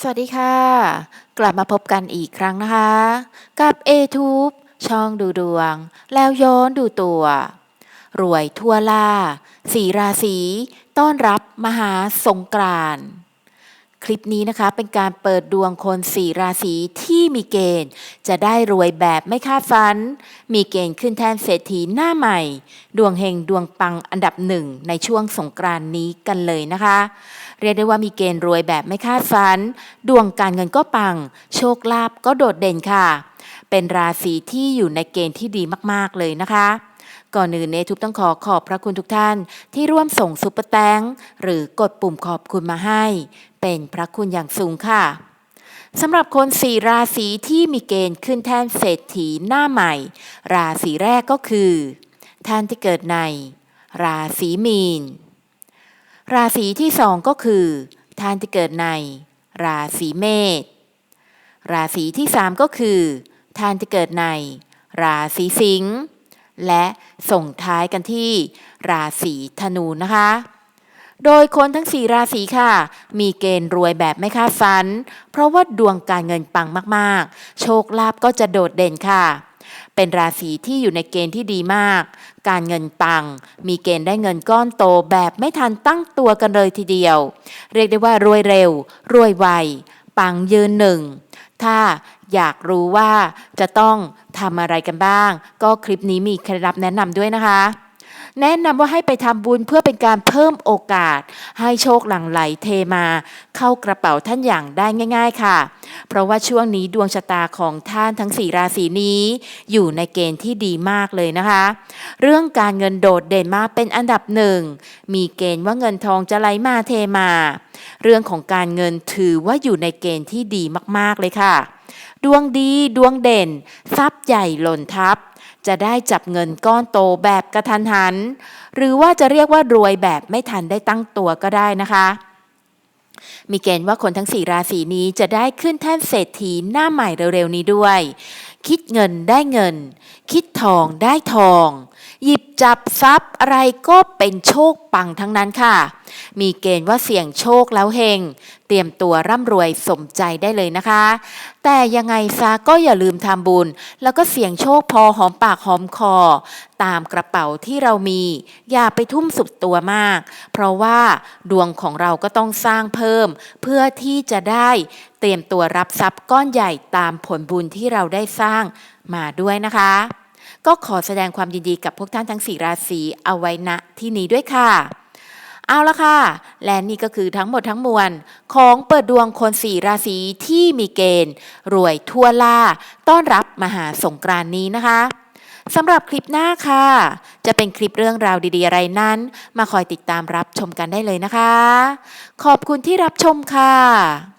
สวัสดีค่ะ กลับมาพบกันอีกครั้งนะคะ กับ a t u b e ช่องดูดวง แล้วย้อนดูตัว รวยทั่วล่า สีราศีต้อนรับมหาสงกรานต์คลิปนี้นะคะเป็นการเปิดดวงคนสี่ราศีที่มีเกณฑ์ จะได้รวยแบบไม่คาดฝัน มีเกณฑ์ขึ้นแทนเศรษฐีหน้าใหม่ ดวงเฮงดวงปังอันดับหนึ่งในช่วงสงกรานนี้กันเลยนะคะ เรียกได้ว่ามีเกณฑ์รวยแบบไม่คาดฝัน ดวงการเงินก็ปัง โชคลาภก็โดดเด่นค่ะ เป็นราศีที่อยู่ในเกณฑ์ที่ดีมากๆเลยนะคะก่อนอื่นเนทุบต้องขอขอบพระคุณทุกท่านที่ร่วมส่งซุปเปอร์แตงหรือกดปุ่มขอบคุณมาให้ เป็นพระคุณอย่างสูงค่ะสำหรับคนสี่ราศีที่มีเกณฑ์ขึ้นแท่นเศรษฐีหน้าใหม่ ราศีแรกก็คือ ท่านที่เกิดใน ราศีมีน ราศีที่สองก็คือท่านที่เกิดใน ราศีเมษ ราศีที่สามก็คือท่านที่เกิดใน ราศีสิงห์ และส่งท้ายกันที่ ราศีธนูนะคะ โดยคนทั้งสี่ราศีค่ะ มีเกณฑ์รวยแบบไม่คาดฝัน เพราะว่าดวงการเงินปังมากๆ โชคลาภก็จะโดดเด่นค่ะ เป็นราศีที่อยู่ในเกณฑ์ที่ดีมาก การเงินปัง มีเกณฑ์ได้เงินก้อนโตแบบไม่ทันตั้งตัวกันเลยทีเดียว เรียกได้ว่ารวยเร็ว รวยไว ปังยืนหนึ่ง ถ้าอยากรู้ว่าจะต้องทำอะไรกันบ้าง ก็คลิปนี้มีเคล็ดลับแนะนำด้วยนะคะแนะนำว่าให้ไปทำบุญเพื่อเป็นการเพิ่มโอกาส ให้โชคหลั่งไหลเทมา เข้ากระเป๋าท่านอย่างได้ง่าย ๆ ค่ะ เพราะว่าช่วงนี้ดวงชะตาของท่านทั้งสี่ราศีนี้ อยู่ในเกณฑ์ที่ดีมากเลยนะคะ เรื่องการเงินโดดเด่นมากเป็นอันดับหนึ่ง มีเกณฑ์ว่าเงินทองจะไหลมาเทมา เรื่องของการเงินถือว่าอยู่ในเกณฑ์ที่ดีมากๆเลยค่ะ ดวงดีดวงเด่น ทรัพย์ใหญ่หล่นทับจะได้จับเงินก้อนโตแบบกระทันหัน หรือว่าจะเรียกว่ารวยแบบไม่ทันได้ตั้งตัวก็ได้นะคะ มีเกณฑ์ว่าคนทั้งสี่ราศีนี้จะได้ขึ้นแท่นเศรษฐีหน้าใหม่เร็วๆนี้ด้วย คิดเงินได้เงิน คิดทองได้ทอง หยิบจับทรัพย์อะไรก็เป็นโชคปังทั้งนั้นค่ะ มีเกณฑ์ว่าเสี่ยงโชคแล้วเฮง เตรียมตัวร่ำรวยสมใจได้เลยนะคะ แต่ยังไงซะก็อย่าลืมทำบุญ แล้วก็เสี่ยงโชคพอหอมปากหอมคอ ตามกระเป๋าที่เรามี อย่าไปทุ่มสุดตัวมาก เพราะว่าดวงของเราก็ต้องสร้างเพิ่ม เพื่อที่จะได้เตรียมตัวรับทรัพย์ก้อนใหญ่ตามผลบุญที่เราได้สร้างมาด้วยนะคะ ก็ขอแสดงความยินดีกับพวกท่านทั้ง 4 ราศีเอาไว้ณที่นี้ด้วยค่ะ เอาละค่ะ และนี่ก็คือทั้งหมดทั้งมวล ของเปิดดวงคนสี่ราศีที่มีเกณฑ์ รวยทั่วล่า ต้อนรับมหาสงกรานนี้นะคะสำหรับคลิปหน้าค่ะ จะเป็นคลิปเรื่องราวดีๆอะไรนั้น มาคอยติดตามรับชมกันได้เลยนะคะ ขอบคุณที่รับชมค่ะ